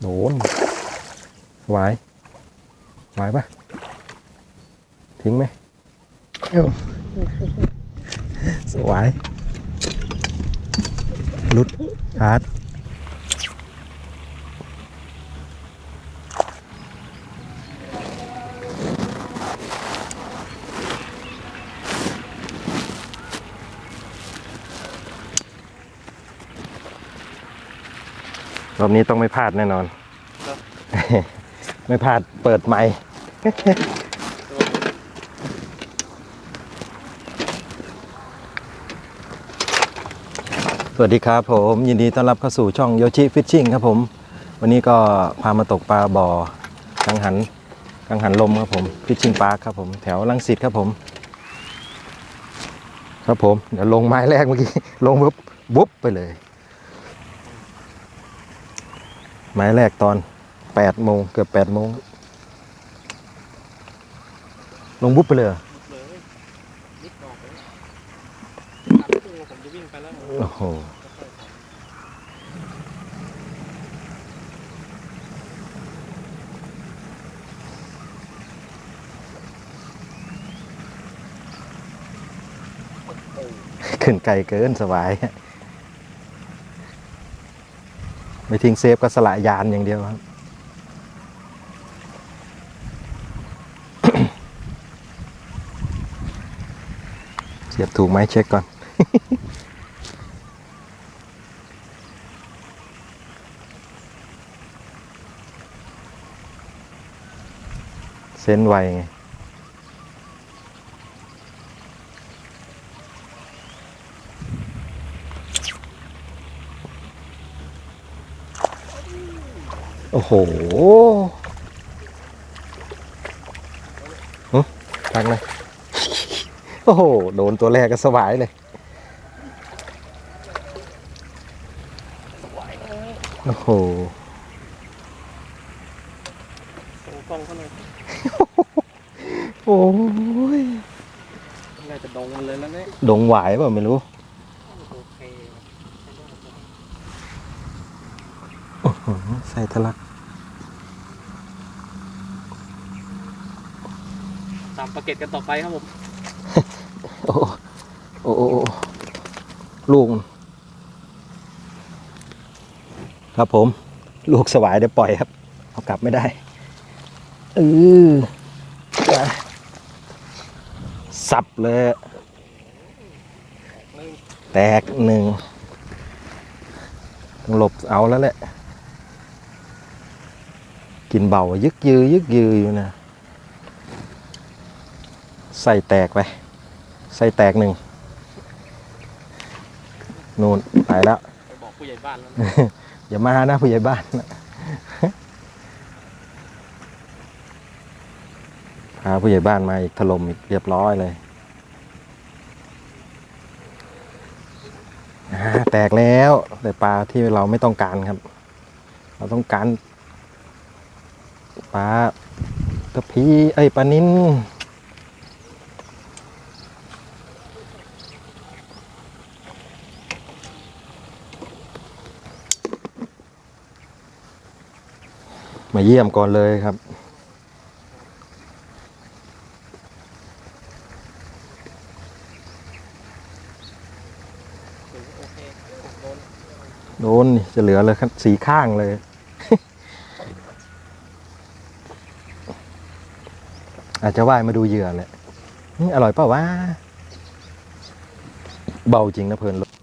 โดนไหวายไหวายปะทิ้งไหมเอ้าสวายหลุดขาด อบนี้ต้องไม่พลาดแน่นอน ไม่พลาดเปิดไมค์สวัสดีครับผมยินดีต้อนรับเข้าสู่ช่องโยชิฟิชชิ่งครับผม วันนี้ก็พามาตกปลาบ่อกังหันกังหันลมครับผมฟิชชิ่งปาร์คครับผมแถวลังสิตครับผม ครับผม เดี๋ยวลงไม้แรกเมื่อกี้ ลงปุ๊บบุ๊บไปเลย หมายแรกตอนแปดโมงเกือบแปดโมงลงบุ๊บไปเลยโอ้โหขึ้นไกลเกินสบาย ไม่ทิ้งเซฟก็สละยานอย่างเดียวครับเสียบถูกไหมเช็คก่อนเส้นไวไง โอ้โหหึทักเลย โอ้โห โดนตัวแรกก็สบายเลย โอ้โหส่งกล้องเขาหน่อยโอ้ยน่าจะดงมันเลยแล้วเนี่ยดงหวายเปล่าไม่รู้โอเคอื้อหือใส่ทะลัก ตาม ปาเก็ตกันต่อไปครับผม โอ้โอ้โอ้ลูก ครับผม ลูกสวายเดี๋ยวปล่อยครับ เอากลับไม่ได้เออสับเลย แตกหนึ่งต้องหลบเอาแล้วแหละ กินเบายึกยือ ยึกยืออยู่นะ ใส่แตกไป ใส่แตกหนึ่งนู่นไปแล้วไปบอกผู้ใหญ่บ้านแล้วนะอย่ามานะผู้ใหญ่บ้านนะพาผู้ใหญ่บ้านมาอีกถล่มอีกเรียบร้อยเลยอ่าแตกแล้วแต่ปลาที่เราไม่ต้องการครับ เราต้องการปลาตะพีไอ้ยปลานิ้น มาเยี่ยมก่อนเลยครับโดนโดนจะเหลือเลยครับสีข้างเลย อาจจะว่ายมาดูเหยื่อแหละนี่อร่อยเปล่าวะเบาจริงนะเพลิน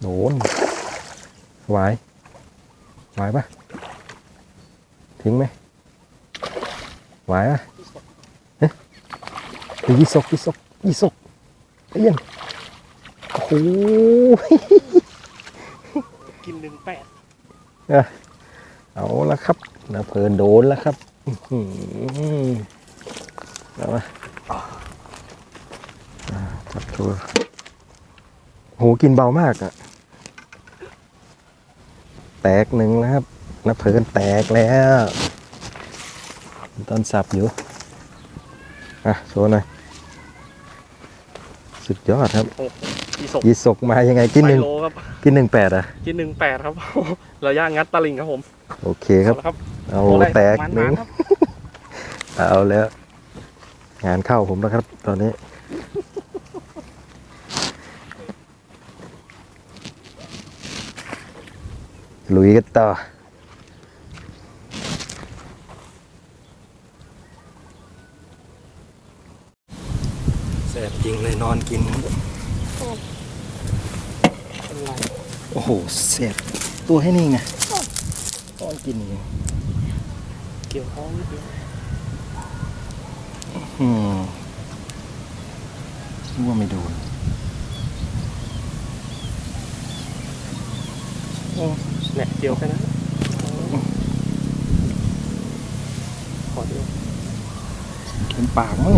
โดนไหวายไหวายปะทิ้งไหมไหวายปะเฮ้ยยี่สกยี่สกยี่สกเอี้ยนโอ้โหกินหนึ่งแปดเอาละครับนะเพลินโดนแล้วครับอื้อหือเอามาอ่าจับตัวโหกินเบามากอะ แตกหนึ่งแล้วครับนะเพลินแตกแล้วตอนสับอยู่ อะโชว์หน่อย สุดยอดครับโอ้อีศกยีสกมายังไงกินหนึ่งไมโลครับ กินหนึ่งแปดอะ กินหนึ่งแปดครับระยะงัดตะลิงครับผม โอเคครับ เอาละครับเอาตัวรแตกมันหนึ่งมาครับ เอาแล้ว งานเข้าผมแล้วครับ ตอนนี้ ลุยกันต่อแสบจริงเลยนอนกินโอ้โหแสบตัวให้นี่ไงนอนกินอยู่เกี่ยวท้องนิดเดียวอืมนึกว่าไม่โดน เนี่ยเกี่ยวแค่นั้นขอเดียวเข็มปากมั้ง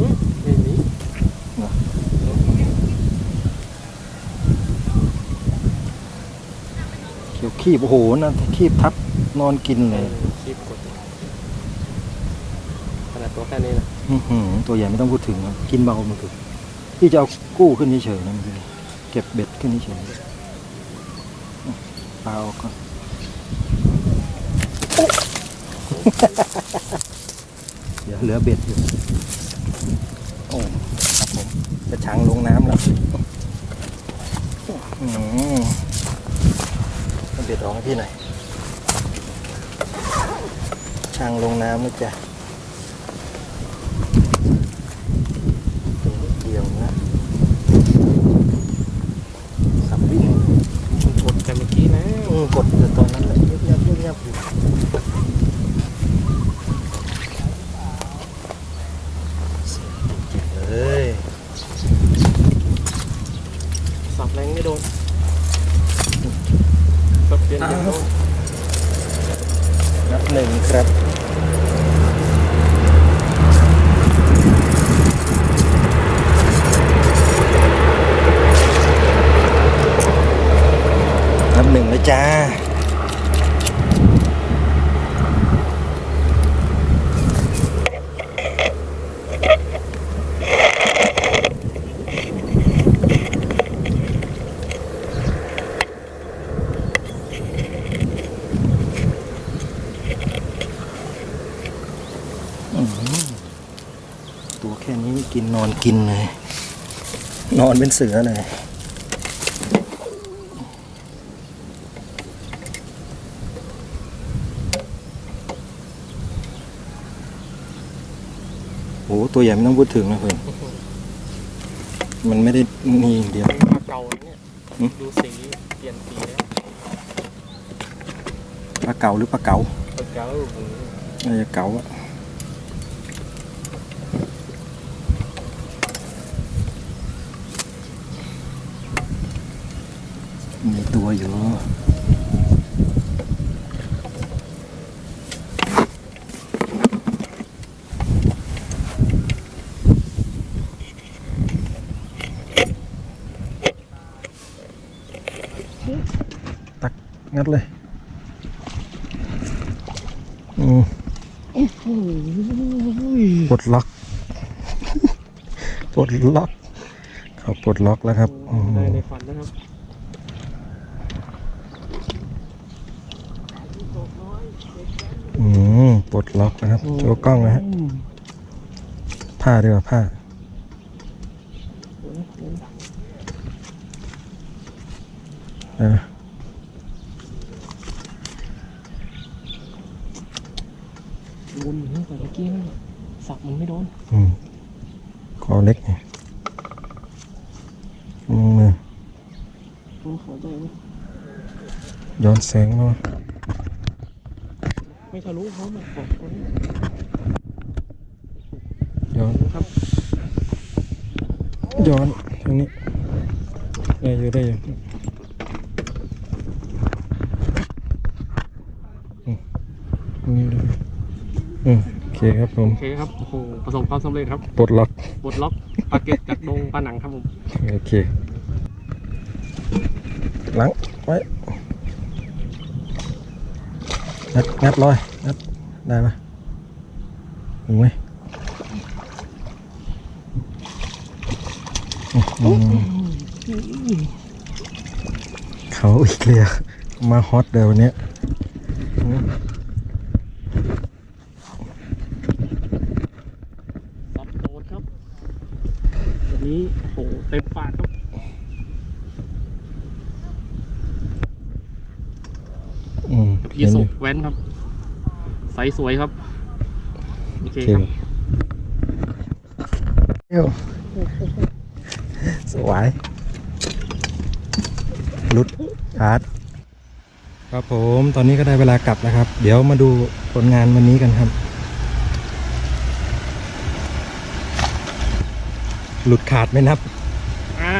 นี่ไม่มีเขียวคีบโอ้โหนะคีบทับนอนกินเอเลยอคีบกดขนาดตัวแค่นี้นะอื้อหือตัวใหญ่ไม่ต้องพูดถึงครับกินเบามันถึงพี่จะเอากู้ขึ้นเฉยๆนะมันคือเก็บเบ็ดขึ้นเฉยๆ ปลาออกก่อนเดี๋ยวเหลือเบ็ดอยู่ โอ้ครับผมจะชังลงน้ำแล้วอืมเอาเบ็ดออกให้พี่หน่อยชังลงน้ำนะจ๊ะเดียวนะสับวิ่ง มันกดแต่เมื่อกี้นะ อืมกดอยู่ตอนนั้นแหละเงียบเงียบเงียบเงียบอยู่เลย สับแรงไม่โดนสับเปลี่ย นับหนึ่งครับนับหนึ่งแล้วจ้า อื้อหือตัวแค่นี้กินน อนกินเลย นอนเป็นเสือเลย โอ้ตัวใหญ่ไม่ต้องพูดถึงนะเพื่อนมันไม่ได้นี่อย่างเดียวปลาเก่าเนี่ยหืมดูสีเปลี่ยนสีแล้วปลาเก๋าหรือปลาเก๋าปลาเก่าน่าจะเก๋าอะ มีตัวอยู่ตักงัดเลยอืมปลดล็อกปลดล็อกเขาปลดล็อกแล้วครับอืมได้ในฝันนะครับ มปลดล็อกนะครับ โชว์กล้องนะฮะ ผ้าดีกว่าผ้าเออโดนเหมือนกับเมื่อกี้นะสับมันไม่โดน อืมคอเล็กไงอืมโอ้ขอใจไหมย้อนแสงมา ไม่ทะลุเขาแบบบอกคนย้อนครับ ย้อนทางนี้ได้อยู่ได้อยู่อืมตรงนี้เลยอืมโอเคครับผม โอเคครับโอ้โหประสบความสำเร็จครับปลดล็อกปลดล็อกปลาเก็ตจากดงปลาหนังครับผม โอเค หลังไว้ งัดงัดลอยงัดได้ปะถูกไหมอื้อหือเขาอีกเลยมาฮอตเดี๋ยววันเนี้ยซับโดนครับ วันนี้โหเต็มปากครับ อืม ยีสุแว้ นครับไซส์สวยครับ โอเคเค็คมรับเอ้วสวยลุดชาร์จครับผมตอนนี้ก็ได้เวลากลับแล้วครับ เดี๋ยวมาดูผลงานวันนี้กันครับ หลุดขาดไหม่นับอ่า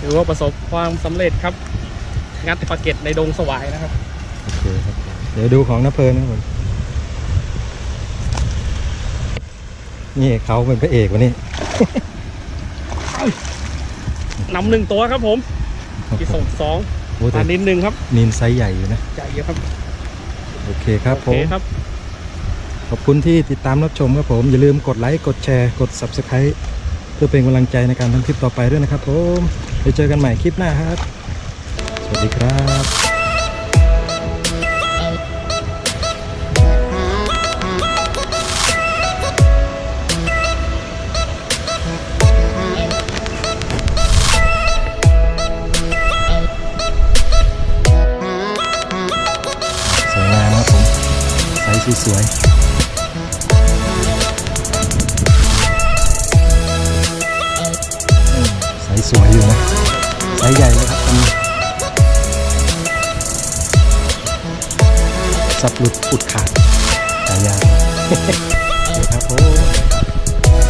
ถือว่าประสบความสำเร็จครับ งัดปลาเก็ตในดงสวายนะครับ โอเคครับ เดี๋ยวดูของน้าเพลินนะครับผมนี่เขาเป็นพระเอกวันนี้ นำหนึ่งตัวครับผมกีส่งสองโอ้ปแต่ลานินหนึ่งครับนินไซส์ใหญ่อยู่นะ ใหญ่เยอะครับโอเคครับโอผเคม ครับ ขอบคุณที่ติดตามรับชมครับผม อย่าลืมกดไลค์กดแชร์กด Subscribe เพื่อเป็นกำลังใจในการทำคลิปต่อไปด้วยนะครับผมไปเจอกันใหม่คลิปหน้าครับ สวัสดีครับ สวยๆอืมไซส์สวยอยู่นะใสใหญ่เลยครับอันนี้สับหลุดอุดขาดหายาก